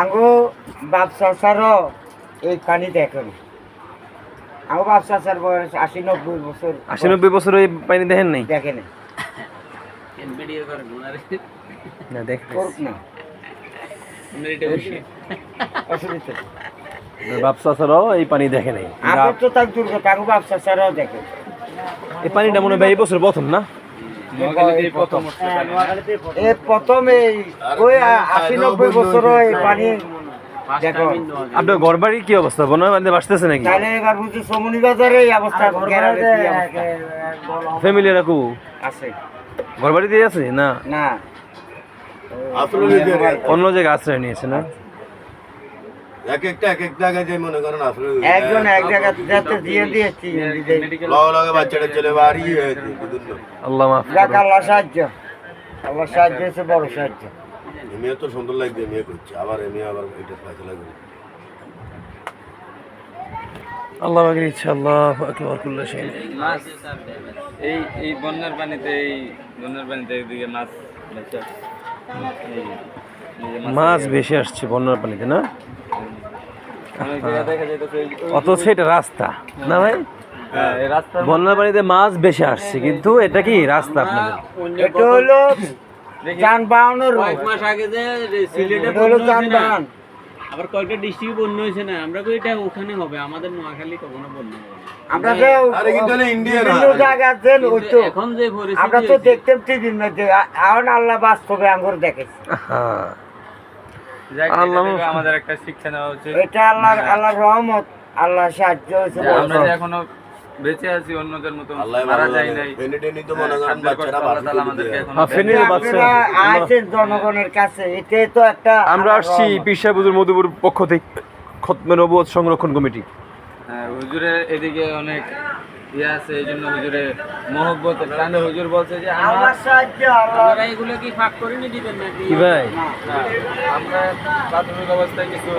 আঙ্গো বাপ চাচারও এই পানি দেখেন। আঙ্গো বাপ চাচার বয়স আশি নব্বই বছর। আশি নব্বই বছর এই পানি দেখেন নাই? দেখেন না দেখ করুক না। অসুবিধা। নেই। বাপ চাচারাও এই পানি দেখে নাই। আগর তো তার দুর্গা আঙ্গো বাপ চাচারও দেখে এই পানিটা মনে হয় এই বছর প্রথম না? এই প্রথম এই ওই আশি নব্বই বছরও এই পানি দেখো আপনার ঘর কি অবস্থা? বাঁচতেছে নাকি তাহলে এবার বুঝছি সমনি বাজারে এই অবস্থা গ্রামের ফ্যামিলি রাখু আছে। ঘর আছে? না? না। অন্য জায়গায় আশ্রয় নিয়েছে না? এক একটা এক এক জায়গায় যে মনে করেন আসলে একজন এক জায়গা যাতে দিয়ে দিয়েছি লগে লগে বাচ্চাটা চলে বাড়ি হয়েছে আল্লাহ মাফ যাক আল্লাহ সাহায্য। আল্লাহ সাহায্য হচ্ছে বড় সাহায্য। মেয়ে তো সুন্দর লাগছে মেয়ে করছে আবার মেয়ে আবার এটা লাগবে। আল্লাহ ইচ্ছা আল্লাহ আকবার কুল্লা শাইন মাছ এই এই বন্যার পানিতে এই বন্যার পানিতে এদিকে মাছ মাছ বেশি আসছে বন্যার পানিতে না অনেক জায়গায় দেখা যাইতেছে এই- ওই- অথচ এটা রাস্তা না ভাই? হ্যাঁ, বন্যার পানিতে মাছ বেশি আসছে কিন্তু এটা কি রাস্তা আপনাদের? এটা হলো যানবাহনের কয়েক মাস আগে যে সিলেটে হলো বন্যা হয়েছে না, যানবাহন। আবার কয়েকটা ডিস্ট্রিক্ট বন্যা হয়েছে না আমরা কই এটা ওখানে হবে আমাদের নোয়াখালী কখনো বন্যা হবে আমরা যে আরে কিন্তু এখন যে পরিস্থিতি আমরা তো এখন আল্লাহ বাস্তবে আঙ্গুর দেখেছি। হ্যাঁ আল্লাহ আমাদের একটা শিক্ষা নেওয়া উচিত। এটা আল্লাহ আল্লাহর রহমত আল্লাহ সাহায্য হয়েছে। আমরা যে এখনও বেঁচে আছি অন্যদের মতো আল্লাহ মারা যায় নাই। তো মনে করেন বাচ্চারা হ্যাঁ, আছেন জনগণের কাছে এটাই তো একটা আমরা আসছি। পিসা বুজুর মধুপুর পক্ষ থেকে খতমে নবুয়ত সংরক্ষণ কমিটি। হ্যাঁ হুজুরের এদিকে অনেক ইয়ে আছে এই জন্য হুজুরে মহব্বত টানে হুজুর বলছে যে আমরা সাহায্য আল্লাহ আপনারা এগুলো কি ফাঁক করে নিয়ে দিবেন নাকি? কি ভাই? আমরা প্রাথমিক অবস্থায় কিছু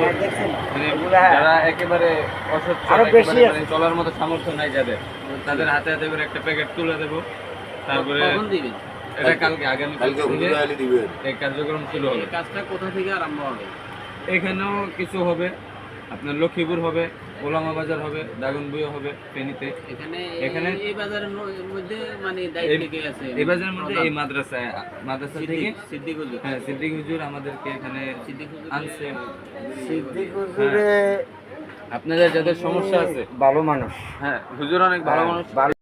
মানে এগুলা যারা একেবারে অসচ্ছল একেবারে মানে চলার মতো সামর্থ্য নাই যাদের। তাদের হাতে হাতে করে একটা প্যাকেট তুলে দেবো। তারপরে কখন দিবেন? এটা কালকে আগামী কালকে হুজুর আলী দিবেন। এই কার্যক্রম শুরু হবে। কাজটা কোথা থেকে আরম্ভ হবে? এখানেও কিছু হবে। আপনার লক্ষ্মীপুর হবে। ওলামা বাজার হবে দাগনবুয়া হবে ফেনীতে। এখানে এখানে- এই বাজারের মধ্যে মানে দায়িত্ব আছে? এই বাজারের মধ্যে এই মাদ্রাসায় মাদ্রাসা থেকে সিদ্দিক হুজুর। হ্যাঁ সিদ্দিক হুজুর আমাদেরকে এখানে সিদ্দিক হুজুর। আনছে। সিদ্দিক হুজুরে আপনাদের যাদের সমস্যা আছে ভালো মানুষ। হ্যাঁ হুজুর অনেক ভালো মানুষ। ভালো